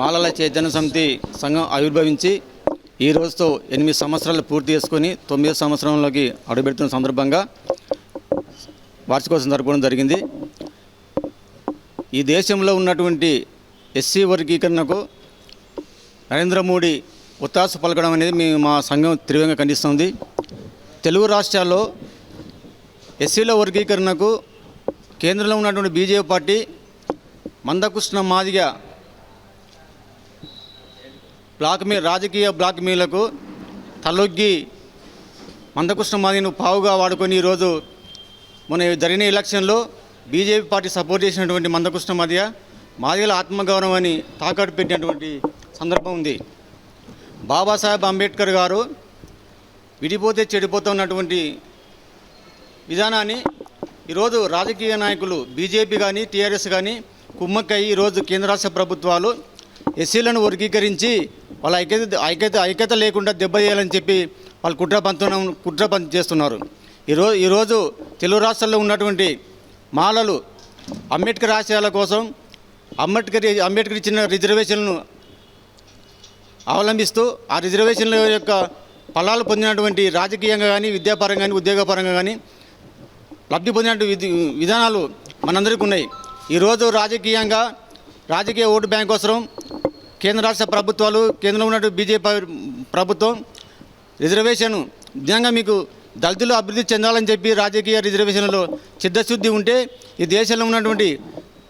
మాలల చైతన్య సమితి సంఘం ఆవిర్భవించి ఈ రోజుతో ఎనిమిది సంవత్సరాలు పూర్తి చేసుకొని తొమ్మిది సంవత్సరంలోకి అడుగుపెడుతున్న సందర్భంగా వార్షికోత్సవం జరపడం జరిగింది. ఈ దేశంలో ఉన్నటువంటి ఎస్సీ వర్గీకరణకు నరేంద్ర మోడీ ఉత్తాస పలకడం అనేది మేము మా సంఘం తీవ్రంగా ఖండిస్తుంది. తెలుగు రాష్ట్రాల్లో ఎస్సీల వర్గీకరణకు కేంద్రంలో ఉన్నటువంటి BJP party Manda Krishna Madiga blackmail రాజకీయ బ్లాక్ మీలకు తలొగ్గి మందకృష్ణ మాదిను పావుగా వాడుకొని ఈరోజు మన జరిగిన ఎలక్షన్లో బీజేపీ పార్టీ సపోర్ట్ చేసినటువంటి మందకృష్ణ మాదియ మాదిగల ఆత్మగౌరవాన్ని తాకట్టు పెట్టినటువంటి సందర్భం ఉంది. బాబాసాహెబ్ అంబేద్కర్ గారు విడిపోతే చెడిపోతున్నటువంటి విధానాన్ని ఈరోజు రాజకీయ నాయకులు బీజేపీ కానీ టీఆర్ఎస్ కానీ కుమ్మక్కయ్యి ఈరోజు కేంద్ర రాష్ట్ర ప్రభుత్వాలు ఎస్సీలను వర్గీకరించి వాళ్ళ ఐక్యత ఐక్యత ఐక్యత లేకుండా దెబ్బతీయాలని చెప్పి వాళ్ళు కుట్ర పంతున కుట్ర పంత చేస్తున్నారు. ఈరోజు ఈరోజు తెలుగు రాష్ట్రాల్లో ఉన్నటువంటి మాలలు అంబేద్కర్ ఆశయాల కోసం అంబేద్కర్ అంబేద్కర్ ఇచ్చిన రిజర్వేషన్లను అవలంబిస్తూ ఆ రిజర్వేషన్ల యొక్క ఫలాలు పొందినటువంటి రాజకీయంగా కానీ విద్యాపరంగా కానీ ఉద్యోగపరంగా కానీ లబ్ధి పొందినటువంటి విధానాలు మనందరికీ ఉన్నాయి. ఈరోజు రాజకీయంగా రాజకీయ ఓటు బ్యాంక్ కోసం కేంద్ర రాష్ట్ర ప్రభుత్వాలు కేంద్రంలో ఉన్నటువంటి బీజేపీ ప్రభుత్వం రిజర్వేషన్ నిజంగా మీకు దళితులు అభివృద్ధి చెందాలని చెప్పి రాజకీయ రిజర్వేషన్లో చిత్తశుద్ధి ఉంటే ఈ దేశంలో ఉన్నటువంటి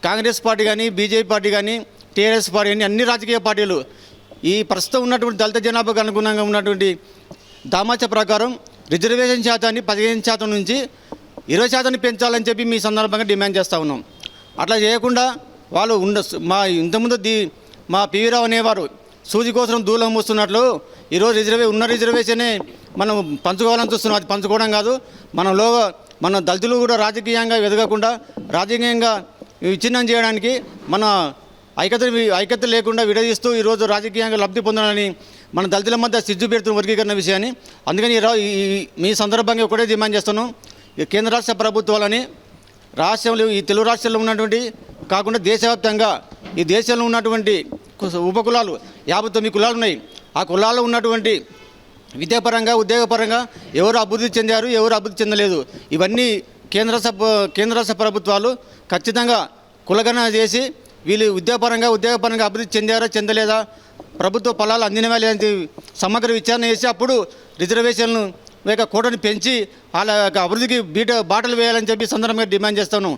కాంగ్రెస్ పార్టీ కానీ బీజేపీ పార్టీ కానీ టీఆర్ఎస్ పార్టీ కానీ అన్ని రాజకీయ పార్టీలు ఈ ప్రస్తుతం ఉన్నటువంటి దళిత జనాభాకు అనుగుణంగా ఉన్నటువంటి దామాచ ప్రకారం రిజర్వేషన్ శాతాన్ని పదిహేను శాతం నుంచి ఇరవై శాతాన్ని పెంచాలని చెప్పి మీ సందర్భంగా డిమాండ్ చేస్తూ ఉన్నాం. అట్లా చేయకుండా వాళ్ళు ఉండ మా ఇంతకుముందు దీ మా పివి రావు అనేవారు. సూది కోసం దూలం మూస్తున్నట్లు ఈరోజు రిజర్వే ఉన్న రిజర్వేషనే మనం పంచుకోవాలని చూస్తున్నాం. అది పంచుకోవడం కాదు. మనలో మన దళితులు కూడా రాజకీయంగా ఎదగకుండా రాజకీయంగా విచ్ఛిన్నం చేయడానికి మన ఐక్యత ఐక్యత లేకుండా విడదీస్తూ ఈరోజు రాజకీయంగా లబ్ధి పొందాలని మన దళితుల మధ్య సిజ్జు పెడుతున్న వర్గీకరణ విషయాన్ని అందుకని ఈ ఈ- మీ సందర్భంగా ఒకటే డిమాండ్ చేస్తున్నాం ఈ కేంద్ర రాష్ట్ర ప్రభుత్వాలని రాష్ట్రంలో ఈ తెలుగు రాష్ట్రాల్లో ఉన్నటువంటి కాకుండా దేశవ్యాప్తంగా ఈ దేశంలో ఉన్నటువంటి ఉపకులాలు యాభై తొమ్మిది కులాలు ఉన్నాయి. ఆ కులాల్లో ఉన్నటువంటి విద్యాపరంగా ఉద్యోగపరంగా ఎవరు అభివృద్ధి చెందారు ఎవరు అభివృద్ధి చెందలేదు. ఇవన్నీ కేంద్ర సభ కేంద్ర రాష్ట్ర ప్రభుత్వాలు ఖచ్చితంగా కులగణన చేసి వీళ్ళు విద్యాపరంగా ఉద్యోగపరంగా అభివృద్ధి చెందారా చెందలేదా ప్రభుత్వ ఫలాలు అందినవా లేదంటే సమగ్ర విచారణ చేసి అప్పుడు రిజర్వేషన్లు లేక కోటను పెంచి వాళ్ళ యొక్క అభివృద్ధికి బీట బాటలు వేయాలని చెప్పి సందర్భంగా డిమాండ్ చేస్తాను.